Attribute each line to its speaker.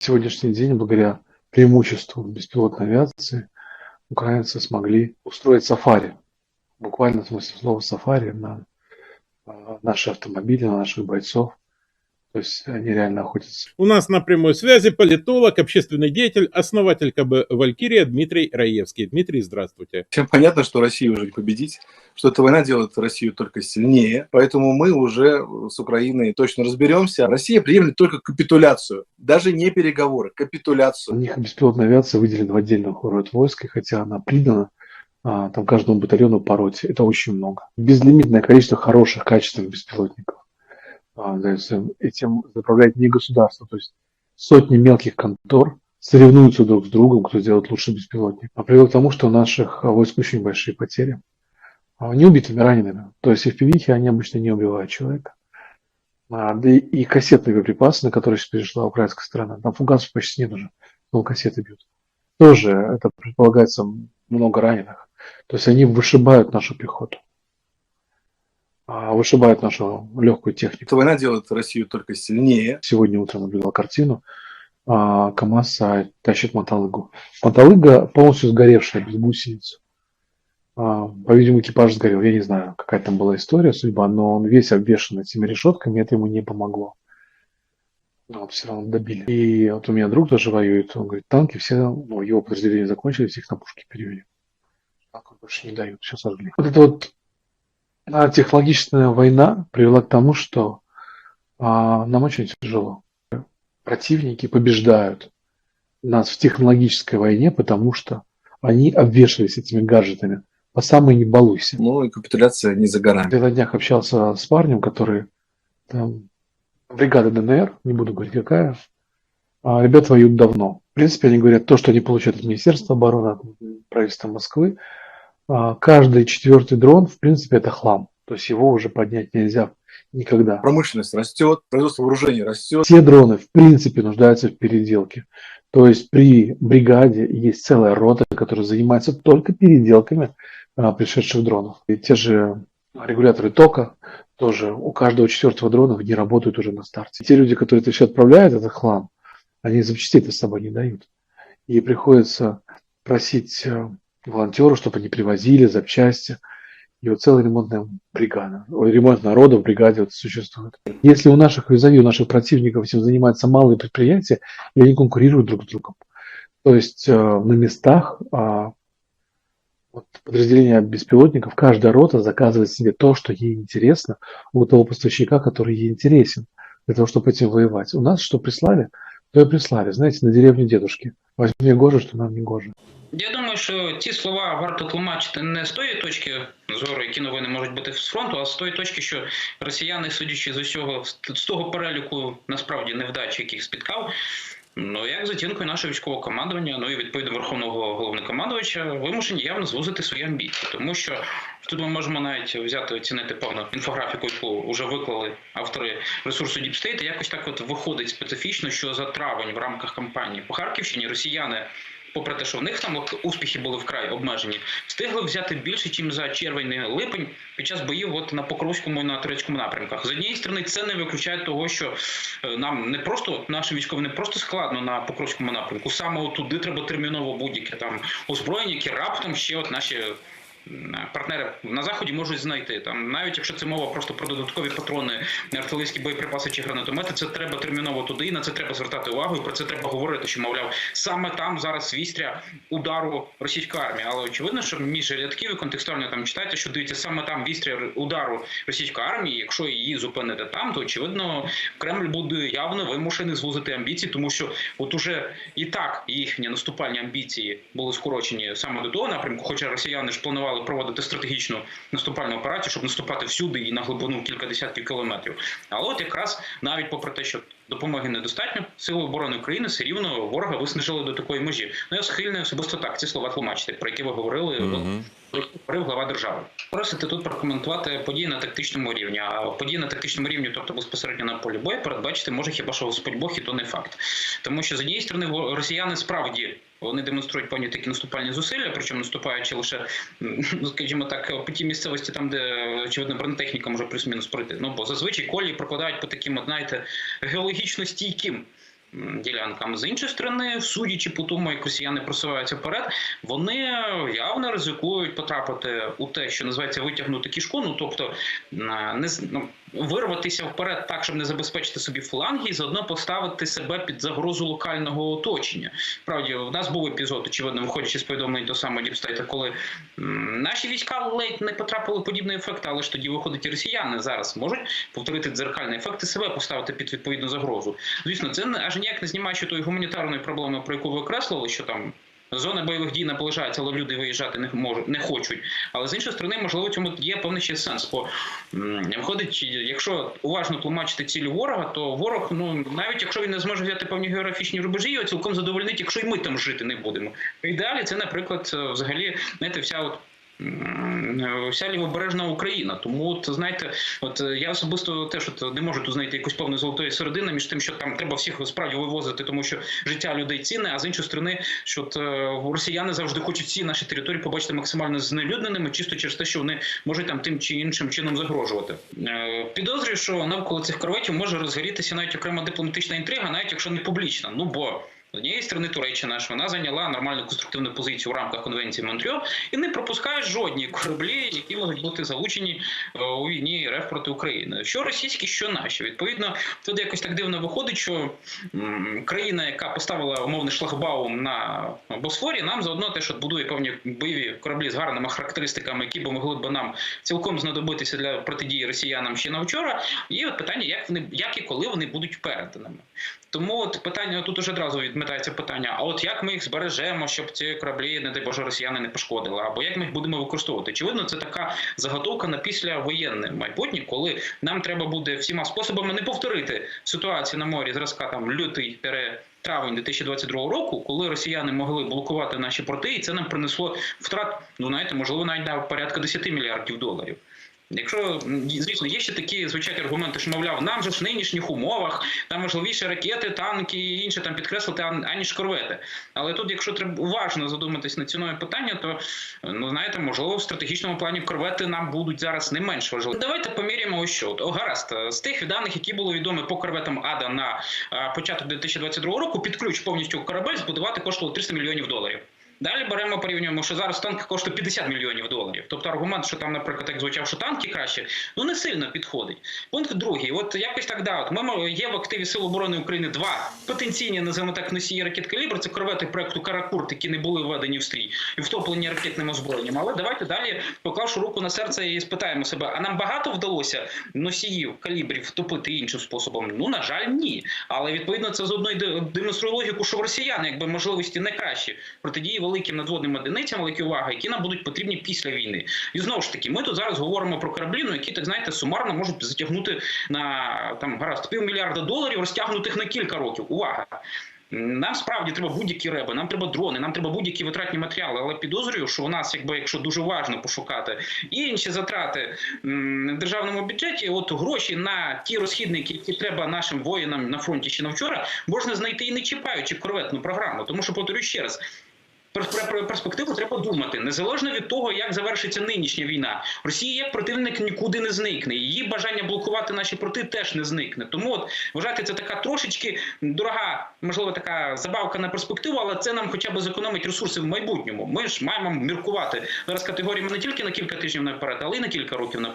Speaker 1: сегодняшний день, благодаря преимуществу беспилотной авиации, украинцы смогли устроить сафари. Буквально в смысле слова сафари на а, наши автомобили, на наших бойцов. То есть они реально охотятся.
Speaker 2: У нас на прямой связи политолог, общественный деятель, основатель КБ «Валькирия» Дмитрий Раевский. Дмитрий, здравствуйте.
Speaker 3: Всем понятно, что Россию уже не победить, что эта война делает Россию только сильнее, поэтому мы уже с Украиной точно разберемся. Россия приемлет только капитуляцию, даже не переговоры, капитуляцию.
Speaker 1: У них беспилотная авиация выделена в отдельных род войск, и хотя она придана а, там каждому батальону по роте, это очень много. Безлимитное количество хороших, качественных беспилотников. А, этим заправляет не государство, то есть сотни мелких контор соревнуются друг с другом, кто сделает лучше беспилотник. А привело к тому, что у наших войск очень большие потери. А, не убитыми, ранеными. То есть в пивихе они обычно не убивают человека. А, да и, и кассетные боеприпасы, на которые сейчас перешла украинская сторона, там фугасов почти нет уже, но кассеты бьют. Тоже это предполагается много раненых. То есть они вышибают нашу пехоту. А, вышибают нашу легкую технику.
Speaker 3: Эта война делает Россию только сильнее.
Speaker 1: Сегодня утром наблюдал картину. А, КАМАЗ а, тащит мотолыгу. Мотолыга полностью сгоревшая, без гусениц. По-видимому, экипаж сгорел. Я не знаю, какая там была история, судьба, но он весь обвешан этими решетками, это ему не помогло. Но вот все равно добили. И вот у меня друг тоже воюет, он говорит, танки все, ну, его подразделения закончились, их на пушки перевели. Танков больше не дают, все сожгли. Вот это вот а технологичная война привела к тому, что а, нам очень тяжело. Противники побеждают нас в технологической войне, потому что они обвешались этими гаджетами. По самой не балуйся.
Speaker 3: Ну и капитуляция не за горами.
Speaker 1: Я на днях общался с парнем, который там, бригада ДНР, не буду говорить какая, а ребят воюют давно. В принципе, они говорят, то, что они получают от Министерства обороны, от правительства Москвы, а, каждый четвертый дрон, в принципе, это хлам. То есть его уже поднять нельзя никогда.
Speaker 3: Промышленность растет, производство вооружений растет.
Speaker 1: Все дроны, в принципе, нуждаются в переделке. То есть при бригаде есть целая рота, которая занимается только переделками а, пришедших дронов. И те же регуляторы тока тоже у каждого четвертого дрона не работают уже на старте. те люди, которые это все отправляют, это хлам, они запчастей-то с собой не дают. И приходится просить а, волонтеры, чтобы они привозили запчасти. И вот целая ремонтная бригада, ремонт народа в бригаде вот существует. Если у наших визави, у наших противников этим занимаются малые предприятия, и они конкурируют друг с другом. То есть э, на местах э, вот, подразделения беспилотников, каждая рота заказывает себе то, что ей интересно у того поставщика, который ей интересен, для того, чтобы этим воевать. У нас что прислали, то и прислали. Знаете, на деревню дедушки. Возьми гоже, что нам не гоже.
Speaker 4: Я думаю, що ці слова варто тлумачити не з тої точки зору, які новини можуть бути з фронту, а з тої точки, що росіяни, судячи з усього, з того переліку насправді невдач, яких спіткав. Ну, як за оцінкою нашого військового командування, ну і відповідно верховного головнокомандувача, вимушені явно звузити свої амбіції, тому що тут ми можемо навіть взяти оцінити певну інфографіку, яку вже виклали автори ресурсу State, Якось так от виходить специфічно, що за травень в рамках кампанії по Харківщині росіяни попри те, що в них там успіхи були вкрай обмежені, встигли взяти більше, ніж за червень липень під час боїв от на Покровському і на Турецькому напрямках. З однієї сторони, це не виключає того, що е, нам не просто нашим військовим не просто складно на Покровському напрямку, саме туди треба терміново будь-яке там озброєння, які раптом ще от наші партнери на заході можуть знайти там, навіть якщо це мова просто про додаткові патрони, артилерійські боєприпаси чи гранатомети, це треба терміново туди, і на це треба звертати увагу. і Про це треба говорити. Що мовляв, саме там зараз вістря удару російської армії. Але очевидно, що між рядків і контекстуально там читаєте, що дивіться саме там вістря удару російської армії. Якщо її зупинити там, то очевидно Кремль буде явно вимушений звузити амбіції, тому що от уже і так їхні наступальні амбіції були скорочені саме до того напрямку, хоча росіяни ж планували планували проводити стратегічну наступальну операцію, щоб наступати всюди і на глибину кілька десятків кілометрів. Але от якраз навіть попри те, що допомоги недостатньо, сили оборони України все рівно ворога виснажили до такої межі. Ну я схильний особисто так ці слова тлумачити, про які ви говорили. -hmm. глава держави. Просите тут прокоментувати події на тактичному рівні. А події на тактичному рівні, тобто безпосередньо на полі бою, передбачити може хіба що Господь Бог, і то не факт. Тому що з однієї сторони росіяни справді вони демонструють певні такі наступальні зусилля, причому наступаючи лише, ну скажімо так, по тій місцевості, там де очевидно бронетехніка може плюс-мінус пройти. Ну бо зазвичай колії прокладають по таким, от, знаєте, геологічно стійким ділянкам. З іншої сторони, судячи по тому, як росіяни просуваються вперед, вони явно ризикують потрапити у те, що називається витягнути кішку. Ну тобто не ну, вирватися вперед так, щоб не забезпечити собі фланги, і заодно поставити себе під загрозу локального оточення. Справді, в нас був епізод, очевидно, виходячи з повідомлень до самого Діпстейта, коли наші війська ледь не потрапили в подібний ефект, але ж тоді виходить і росіяни зараз можуть повторити дзеркальний ефект і себе поставити під відповідну загрозу. Звісно, це аж ніяк не знімаючи тої гуманітарної проблеми, про яку ви окреслили, що там. Зона бойових дій наближається, але люди виїжджати не можуть, не хочуть. Але з іншої сторони, можливо, цьому є певний ще сенс. Бо виходить, якщо уважно тлумачити цілі ворога, то ворог, ну навіть якщо він не зможе взяти певні географічні рубежі, його цілком задовольнить, якщо й ми там жити не будемо. В ідеалі це, наприклад, е, взагалі, знаєте, вся от. М, Вся лівобережна Україна, тому от знаєте, от е, я особисто теж от не можу тут знайти якусь певну золотої середини між тим, що там треба всіх справді вивозити, тому що життя людей цінне, а з іншої сторони, що от, е, росіяни завжди хочуть всі наші території побачити максимально знелюдненими, чисто через те, що вони можуть там тим чи іншим чином загрожувати. Е, Підозрюю, що навколо цих корветів може розгорітися навіть окрема дипломатична інтрига, навіть якщо не публічна. Ну бо. Однієї сторони Туреччина ж вона зайняла нормальну конструктивну позицію в рамках конвенції Монтрьо і не пропускає жодні кораблі, які можуть бути залучені е, у війні РФ проти України. Що російські, що наші. Відповідно, тут якось так дивно виходить, що країна, яка поставила умовний шлагбаум на Босфорі, нам заодно теж будує певні бойові кораблі з гарними характеристиками, які б могли б нам цілком знадобитися для протидії росіянам ще на вчора. І от питання, як вони як і коли вони будуть переданими. Тому от питання тут уже одразу відмітається питання: а от як ми їх збережемо, щоб ці кораблі, не дай Боже, росіяни не пошкодили, або як ми їх будемо використовувати? Очевидно, це така заготовка на післявоєнне майбутнє, коли нам треба буде всіма способами не повторити ситуацію на морі зразка там лютий травень 2022 року, коли росіяни могли блокувати наші порти, і це нам принесло втрат, ну знаєте, можливо, навіть на порядка 10 мільярдів доларів. Якщо звісно є ще такі звичайні аргументи, що мовляв, нам же в нинішніх умовах там важливіше ракети, танки і інше там підкреслити, аніж корвети. Але тут, якщо треба уважно задуматись на ціною питання, то ну знаєте, можливо, в стратегічному плані корвети нам будуть зараз не менш важливі. Давайте поміряємо ось що. О, гаразд, з тих даних, які були відомі по корветам Ада на а, початок 2022 року, під ключ повністю корабель збудувати коштувало 300 мільйонів доларів. Далі беремо порівнюємо, що зараз танк коштує 50 мільйонів доларів. Тобто аргумент, що там, наприклад, як звучав, що танки краще, ну не сильно підходить. Пункт другий. От якось так да, от ми є в активі Сил оборони України два потенційні, називаємо так, носії ракет калібр. Це корвети проекту Каракурт, які не були введені в стрій і втоплені ракетним озброєнням. Але давайте далі, поклавши руку на серце, і спитаємо себе: а нам багато вдалося носіїв калібрів втопити іншим способом? Ну на жаль, ні. Але відповідно це заодно й де- демонструє логіку, що в росіян якби можливості не кращі протидії великим надводним одиницям, великі увага, які нам будуть потрібні після війни. І знову ж таки, ми тут зараз говоримо про кораблі, ну, які так знаєте, сумарно можуть затягнути на там гаразд півмільярда доларів, розтягнутих на кілька років. Увага! Нам справді треба будь-які реби, нам треба дрони, нам треба будь-які витратні матеріали. Але підозрюю, що у нас, якби якщо дуже важно пошукати інші затрати в державному бюджеті, от гроші на ті розхідники, які треба нашим воїнам на фронті ще на вчора, можна знайти і не чіпаючи корветну програму. Тому що повторюю ще раз. Про, перспективу треба думати незалежно від того, як завершиться нинішня війна. Росія як противник нікуди не зникне. Її бажання блокувати наші порти теж не зникне. Тому от вважайте, це така трошечки дорога, можливо, така забавка на перспективу, але це нам хоча б зекономить ресурси в майбутньому. Ми ж маємо міркувати зараз категоріями не тільки на кілька тижнів наперед, але й на кілька років наперед.